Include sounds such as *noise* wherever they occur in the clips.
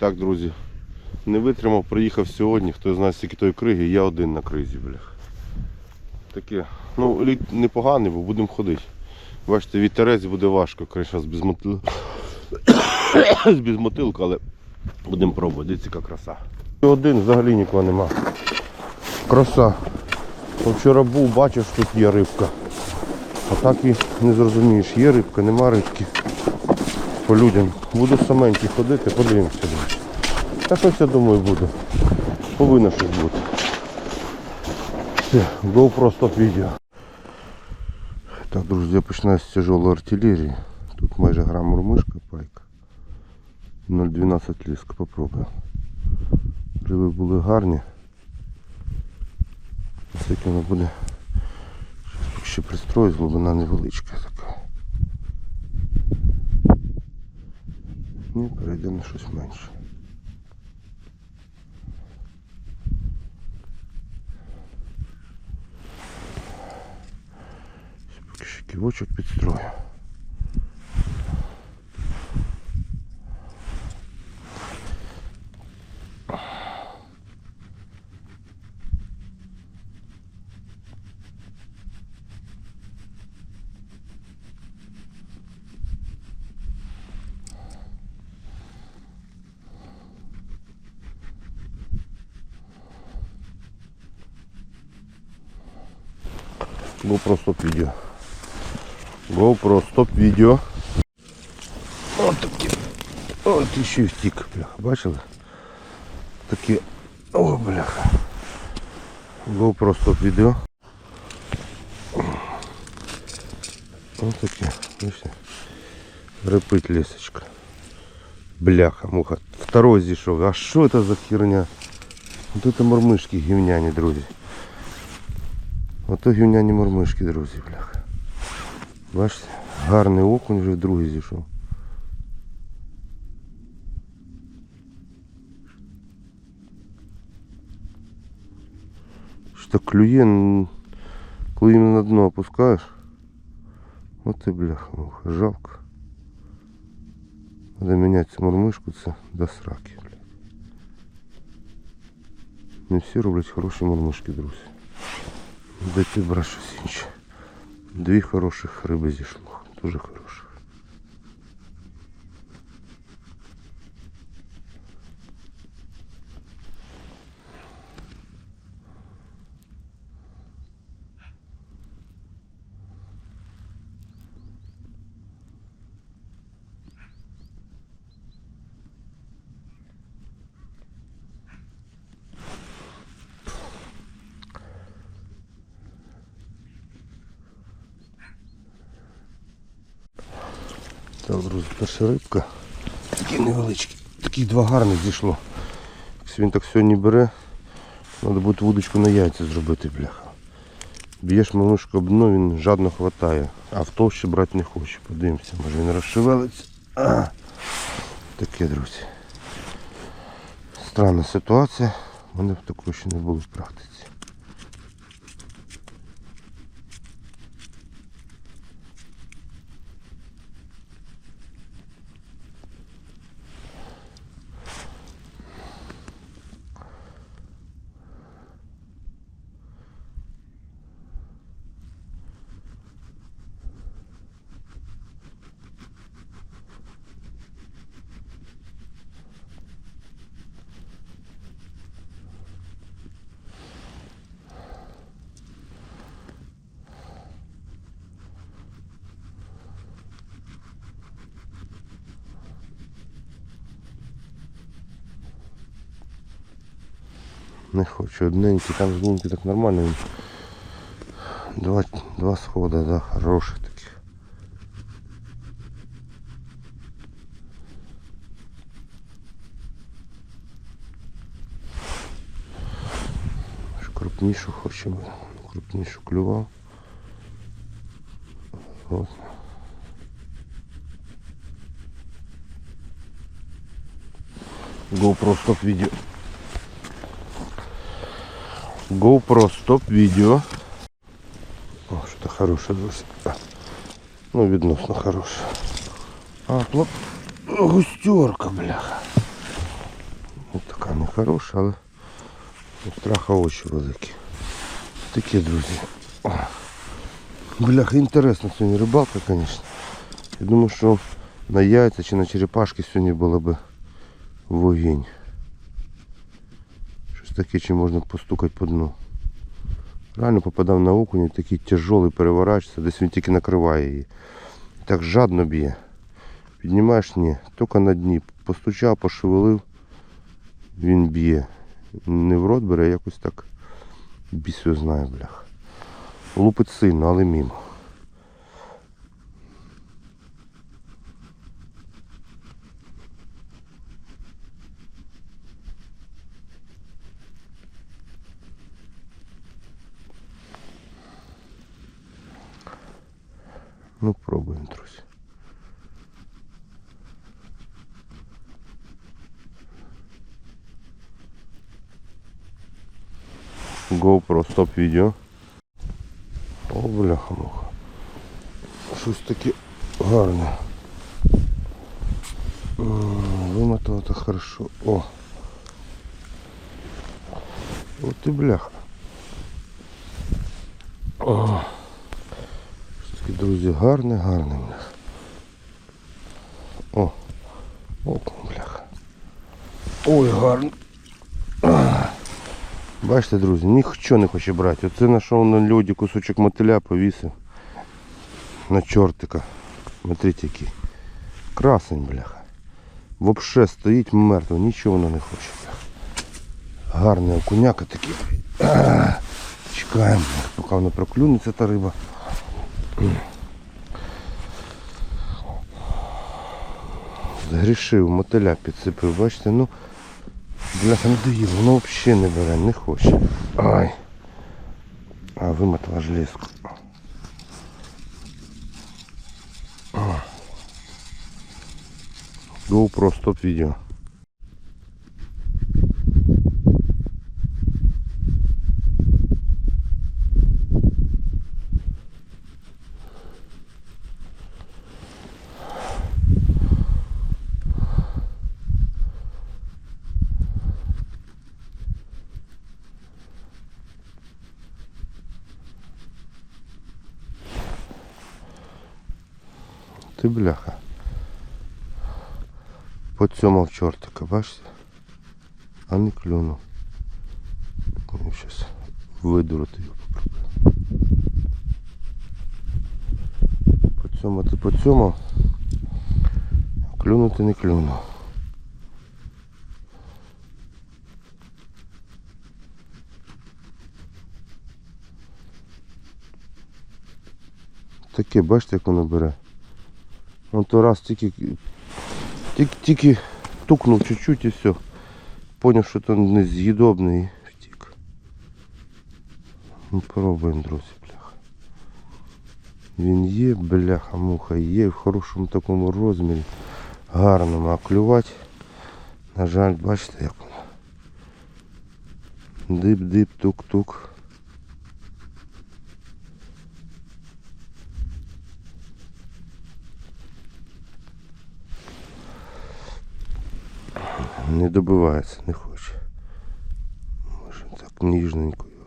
Так, друзі, не витримав, приїхав сьогодні, хто знає скільки тої криги, я один на кризі, блях. Таке, ну, лід непоганий, бо будемо ходити. Бачите, вітерець буде важко, звісно, з безмотил... *coughs* з безмотилка, але будемо пробувати. Дивіться, яка краса. Один взагалі нікого нема. Краса. Вчора був, бачив, що тут є рибка. А так і не зрозумієш, є рибка, нема рибки. По людям. Буду саменький ходити, подивимося. друзі. Та щось я думаю буде. Повинно щось бути. Все, GoPro стоп відео. Так, друзі, починаю з тяжелої артилерії. Тут майже грам мурмишка, пайка. 0,12 ліска, попробую. Риби були гарні. Скільки воно буде. Ще пристрою, глибина невеличка така. Ні, перейде на щось менше. Поки ще ківочок підстрою. GoPro стоп відео. GoPro стоп відео. Ось такі. Ось ти ще й втік, бляха. Бачили? Такі. О, бляха. GoPro стоп відео. Ось таке. Бачите? Репить лесочка. Бляха, муха. Второй зійшов. А що це за херня? Вот это мормишки гівняні, друзі. Ото гівняні мормишки, друзі, бляха. Бачите, гарний окунь вже другий зійшов. Що клює, н- коли іменно на дно опускаєш. От і бляха, муха, жалко. Треба міняти цю мормишку, це до сраки, бля. Не всі роблять хороші мормишки, друзі. Дайте брати щось інше. Дві хороших риби зійшло. Дуже хороших. Так, друзі, перша рибка. Такі невеличкі. Таких два гарних зійшло. Якщо він так сьогодні бере, треба буде вудочку на яйця зробити, бляха. Б'єш мамушку об дно, він жадно хватає, а в товщі брати не хоче. Подивимося, може він розшевелиться. А, таке, друзі. Странна ситуація. Мене такого ще не було в практиці. Не хочу одненький, там з лунки так нормально. Він. Два, два схода, да, хороших таких. Ж Крупнішу хочемо. Крупнішу клював. От. GoPro стоп відео. GoPro стоп відео. О, що-то хороше досить. Ну, відносно хороше. А, плоп... Густерка, бляха. Ну, така не хороша, але страха очі великі. Такі, друзі. Бляха, інтересна сьогодні рибалка, звісно. Я думаю, що на яйця чи на черепашки сьогодні було би вогінь. Таке, чи можна постукати по дну. Реально попадав на окунь, такий тяжелий переворачується, десь він тільки накриває її. Так жадно б'є. Піднімаєш ні, тільки на дні. Постучав, пошевелив, він б'є. Не в рот бере, а якось так біс знає, блях. Лупить сильно, але мімо. Ну, пробуємо, друзі. GoPro стоп відео. О, бляха муха. Щось таке гарне. М, Вимотало так хорошо. О. От і бляха. О. Друзі, гарне, гарне, бляха. О. Окунь, бляха. Ой, гарно. Бачите, друзі, ніхто не хоче брати. Оце знайшов на льоді кусочок мотиля, повісив на чортика. Смотрите який. Красень, бляха. Вообще стоїть мертво, нічого вона не хоче. Бляха. Гарний окуняка такий. Чекаємо, поки вона проклюнеться та риба. Згрішив, мотиля підсипив, бачите, ну. Бляха, не доїв, воно взагалі не бере, не хоче. Ай. А, вимотала железку. GoPro, стоп відео. Ти бляха. По цьому чортика, бачите? А не клюнув. Ну, зараз видурити його попробую. По цьому ти по цьому. Клюнути не клюнув. Таке, бачите, як воно бере. Он то раз тільки, тільки, тільки тукнув чуть-чуть і все. Поняв, що то нез'їдобний втік. Ну пробуємо, друзі, бляха. Він є, бляха, муха, є в хорошому такому розмірі. Гарному, а на жаль, бачите, як воно. Дип-дип, тук-тук. Не добивається, не хоче. Може так ніжненько його.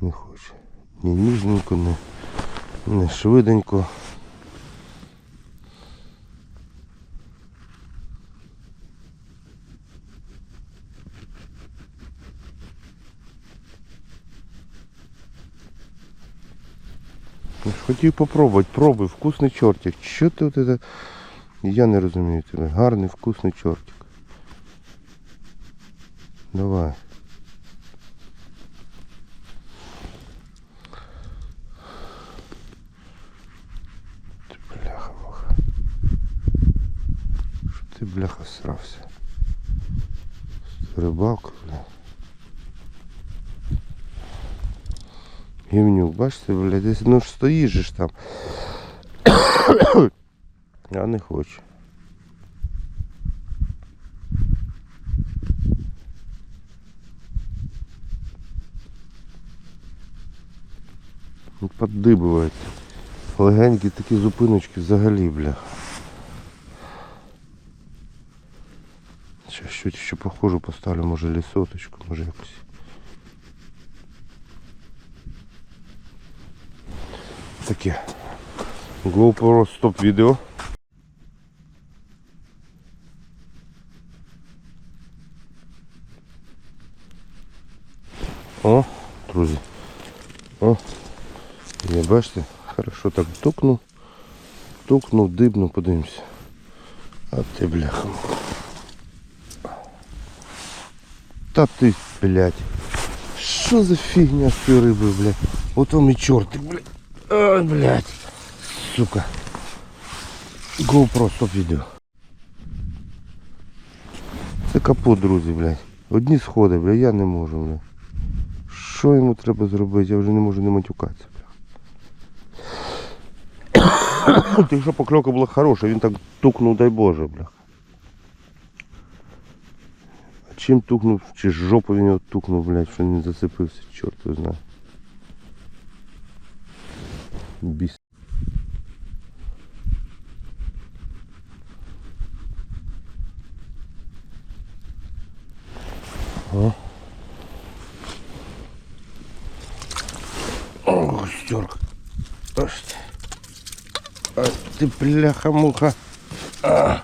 Не хоче. Ні ніжненько, ні, ні швиденько. Я ж Хотів попробувати, пробуй, вкусний чортик. Що ти от це? Я не розумію тебе. Гарний вкусний чортик. Давай. Бляха муха. Що ти бляха срався? Рибалка, гівнюк. Бачите, блядь, десь ну ж стоїш же ж там. *coughs* Я не хочу. Ну, Поддибують. Легенькі такі зупиночки взагалі, бля. Щось ще похожу поставлю, може лісоточку, може якось. Таке. GoPro стоп відео. О, друзі. О, я бачите, хорошо так тукнув. Тукнув, дибнув, подивимося. А ти бляха. Та ти, блядь. Що за фігня з цією рибою, блядь? От вам і чорти, блядь. Ой, блядь. Сука. GoPro, стоп відео. Це капут, друзі, блядь. Одні сходи, блядь, я не можу, блядь. Що йому треба зробити? Я вже не можу не матюкатися, блядь. Якщо покльовка була хороша, він так тукнув, дай Боже, блядь. А чим тукнув, чи жопу він його тукнув, блядь, що не зацепився, чорт його знає. Біс. О. О, стерк. Аж ти. А ти бляха-муха. А.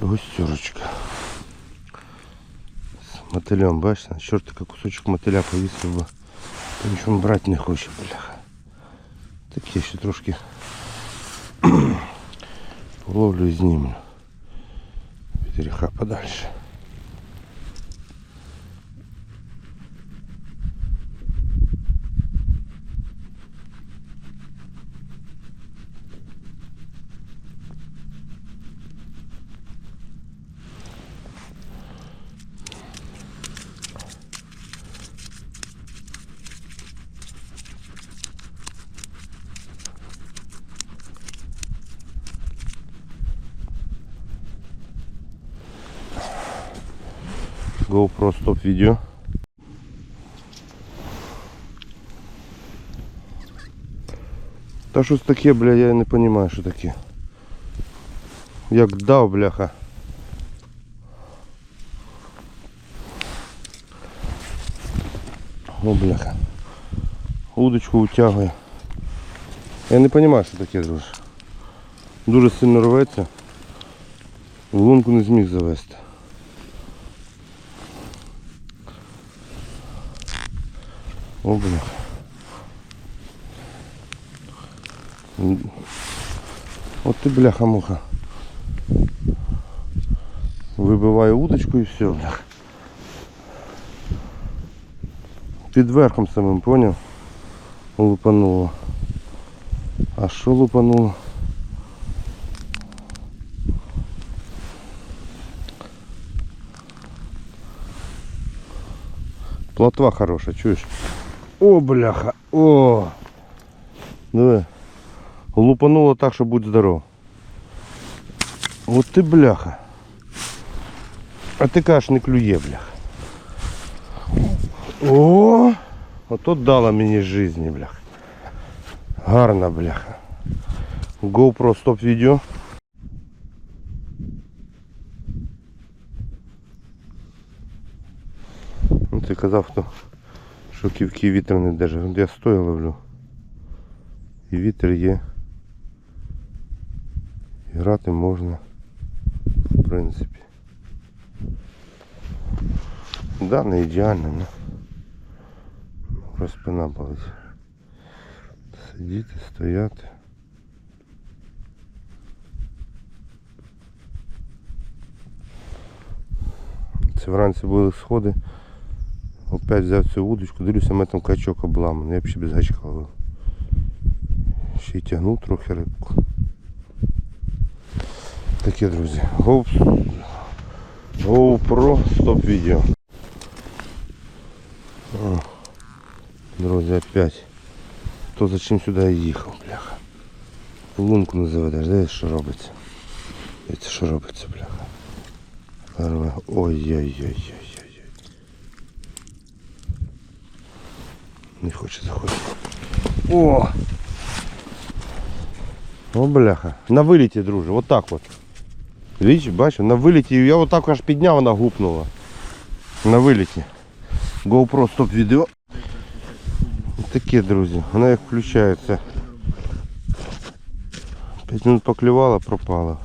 Густерочка. З мотилем, бачите? Чорт такий кусочок мотиля повісив, бо нічого брати не хоче, бляха. Так я ще трошки *clears throat* половлю і знімлю. Від гріха подальше. GoPro стоп відео. Та щось таке, бля, я не розумію, що таке. Як дав, бляха. О, бляха. Удочку утягує. Я не розумію, що таке, друже. Дуже сильно рветься. Лунку не зміг завести. О, бля. М. От ти бляха-муха. Вибиваю удочку і все, бляха. Під верхом самим, поняв? Лупануло. А що лупануло? Плотва хороша, чуєш? О, бляха, о! Диви. Лупануло так, що будь здоров. От ти бляха. А ти кажеш, не клює, бляха. О! Ото дала мені жизни, бляха. Гарна, бляха. GoPro стоп відео. Ну, ти казав, хто що ківки вітер не держить. Я стоя ловлю. І вітер є. І грати можна. В принципі. Да, не ідеально, но просто спина болить. Сидіти, стояти. Це вранці були сходи. Опять взяв цю удочку, дивлюся, у мене там качок обламаний. Я ще без гачка ловив. Ще й тягнув трохи рибку. Таке, друзі. GoPro стоп відео. Друзі, опять. Хто за чим сюди їхав, бляха. Лунку не заведеш, знаєш, що робиться. Дивіться, що робиться, бляха. Ой-ой-ой-ой-ой. Не хоче заходити. О! О, бляха. На виліті, друже, отак от. Віч, бачив, на виліті. Я отак аж підняв, вона гупнула. На виліті. GoPro стоп відео. Таке, друзі, вона як включається. 5 минут поклювала, пропала.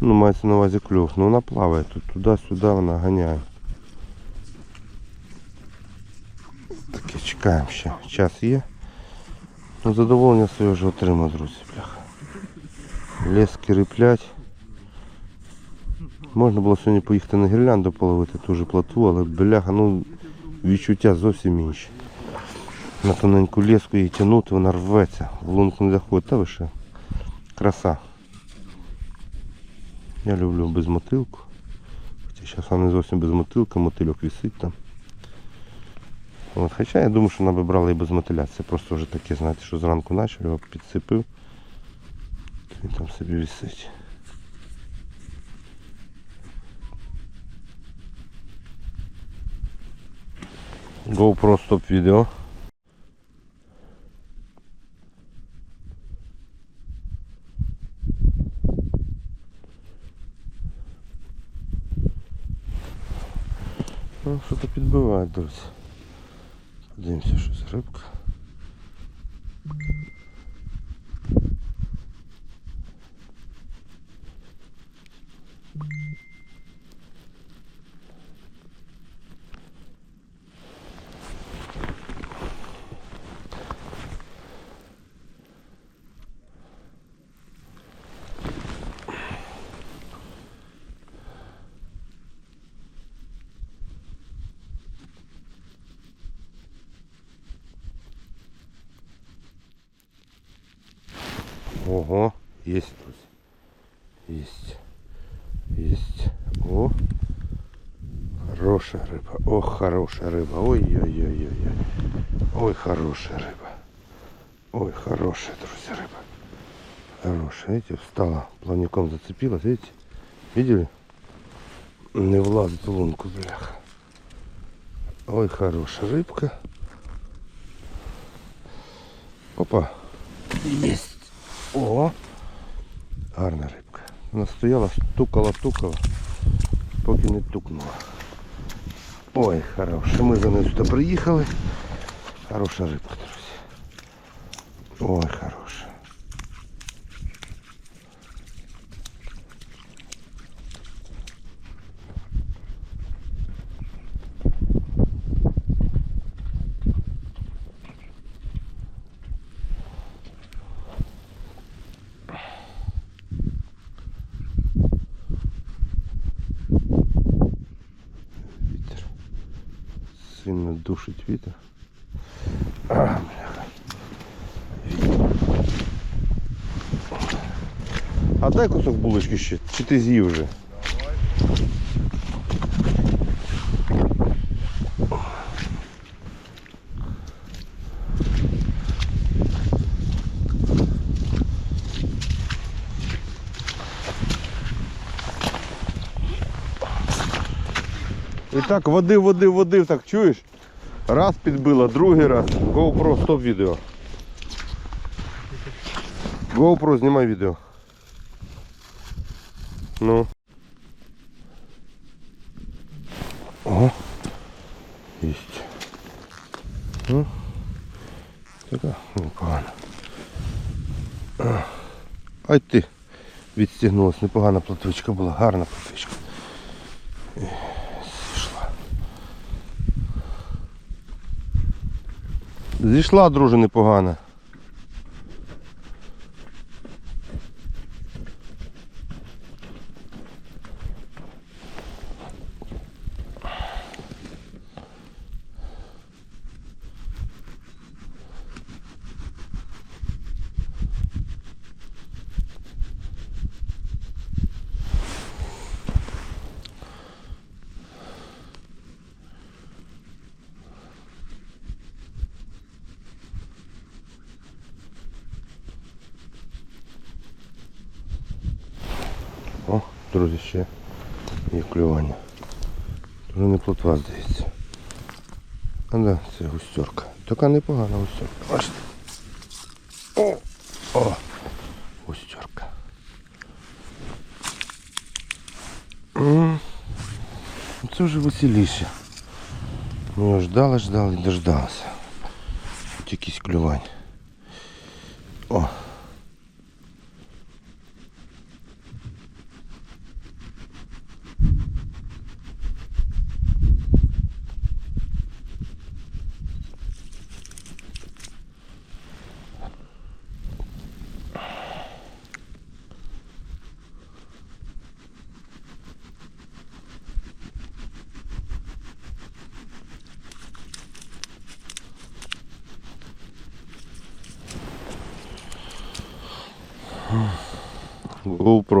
Ну, мається на увазі клюв. Ну вона плаває тут, туди-сюди вона ганяє. Таке чекаємо ще. Час є. Ну, задоволення своє вже отримав, друзі, бляха. Лески риплять. Можна було сьогодні поїхати на гірлянду половити ту же плату, але бляха, ну відчуття зовсім інші. На тоненьку леску її тягнути, вона рветься, в лунку не доходить. Та ви що? Краса. Я люблю без мотилку. Хоча зараз вона не зовсім без мотилка, мотильок висить там. От, хоча я думаю, що вона би брала і без мотиля. Це просто вже таке, знаєте, що зранку почав, його підсипив. Він там собі висить. GoPro стоп відео. Ну, що-то підбиває, друзі. Подивимося, що за рибка. Ого, есть. Есть. Есть. О. Хорошая рыба. Ох, хорошая рыба. Ой-ой-ой-ой. Ой, хорошая рыба. Ой, хорошая, друзья, рыба. Хорошая. Видите, встала, плавником зацепилась, видите? Видели? Не влазит в лунку, бляха. Ой, хорошая рыбка. Опа. Есть. О! Гарна рибка. Вона стояла, стукала, тукала, поки не тукнула. Ой, хороша. Ми за нею сюди приїхали. Хороша рибка, друзі. Ой, хороша. Вітер. Сильно душить вітер. А, бляха. А дай кусок булочки ще, чи ти з'їв вже? Так, води, води, води, так чуєш? Раз підбила, другий раз. GoPro, стоп відео. GoPro, знімай відео. Ну. Ого. Єсть. Ну. Така непогано. Ай ти. Відстігнулась, непогана платвичка була, гарна платвичка. Зійшла, друже, непогана. О, друзі, ще є клювання. Дуже не плотва, здається. А да, це густерка. Така непогана густерка. Бачите? О! О! Густерка. Ну, Це вже веселіше. Ми його ждали, ждали і дождалися. Хоч якісь клювань. О!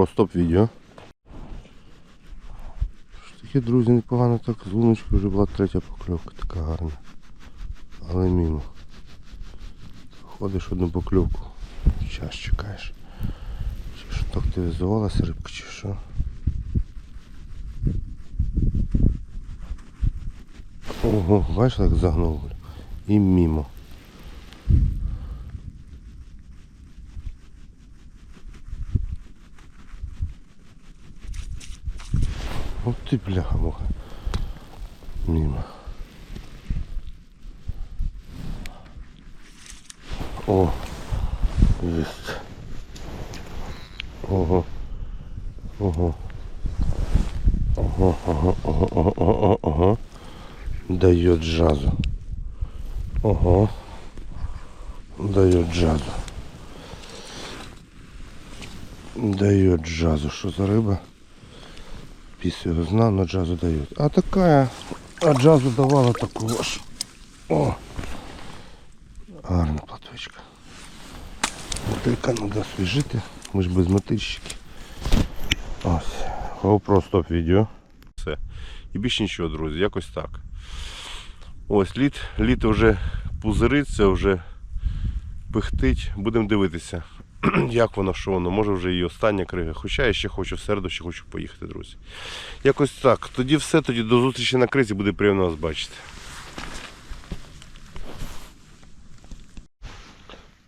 GoPro, стоп відео. Що таке, друзі, непогано так з луночкою вже була третя покльовка, така гарна. Але мимо. Ходиш одну покльовку. Час чекаєш. Чи що так ти визивалася рибка, чи що? Ого, бачиш, як загнув. І мимо. Ты, бляха муха. Мимо. О, есть. Ого. Ого. Ого, ого, ого, ого, ого, ого. Дает джазу. Ого. Дает джазу. Дает джазу. Что за рыба? Його знав, но джазу дають. А така, а джазу давала таку ж. О! Гарна платвичка. Мотилька треба освіжити. Ми ж без мотильщики. Ось. GoPro стоп відео. Все. І більше нічого, друзі, якось так. Ось літ, літо вже пузириться, вже пихтить. Будемо дивитися, *clears throat* як воно, що воно, може вже і остання крига. Хоча я ще хочу в середу, ще хочу поїхати, друзі. Якось так. Тоді все, тоді до зустрічі на кризі, буде приємно вас бачити.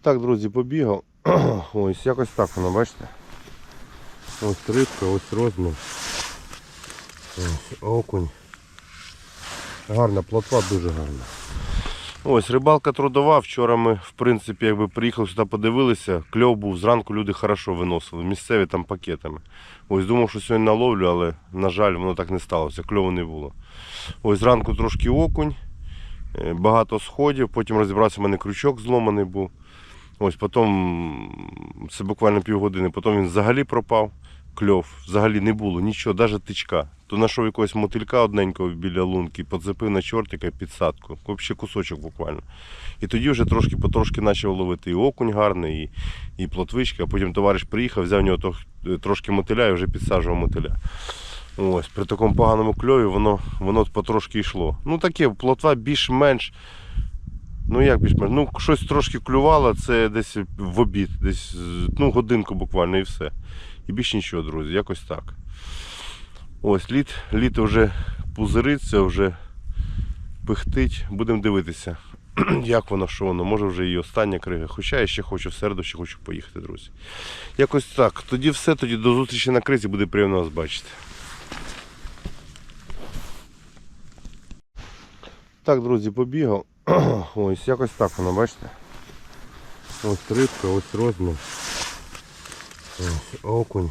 Так, друзі, побігав. *clears throat* Ось якось так воно, бачите? Ось рибка, ось розмір. Ось окунь. Гарна плотва, дуже гарна. Ось рибалка трудова. Вчора ми, в принципі, якби приїхали сюди, подивилися. Кльов був зранку люди хорошо виносили. Місцеві там пакетами. Ось думав, що сьогодні наловлю, але, на жаль, воно так не сталося. Кльову не було. Ось зранку трошки окунь, е, багато сходів, потім розібрався, в мене крючок зломаний був. Ось потім, це буквально півгодини, потім він взагалі пропав. Кльов, взагалі не було, нічого, навіть тичка. То знайшов якогось мотилька одненького біля лунки, подзапив на чортика підсадку. Взагалі кусочок буквально. І тоді вже трошки потрошки почав ловити і окунь гарний, і, і плотвичка. А потім товариш приїхав, взяв в нього трошки мотиля і вже підсаджував мотиля. Ось, при такому поганому кльові воно, воно потрошки йшло. Ну таке, плотва більш-менш. Ну як більш-менш? Ну, щось трошки клювало, це десь в обід, десь ну, годинку буквально і все. І більше нічого, друзі, якось так. Ось літ, літо вже пузириться, вже пихтить. Будемо дивитися, *clears throat* як воно, що воно. Може вже і остання крига. Хоча я ще хочу в середу, ще хочу поїхати, друзі. Якось так. Тоді все, тоді до зустрічі на кризі, буде приємно вас бачити. Так, друзі, побігав. *clears throat* Ось якось так воно, бачите? Ось рибка, ось розмір. Окунь.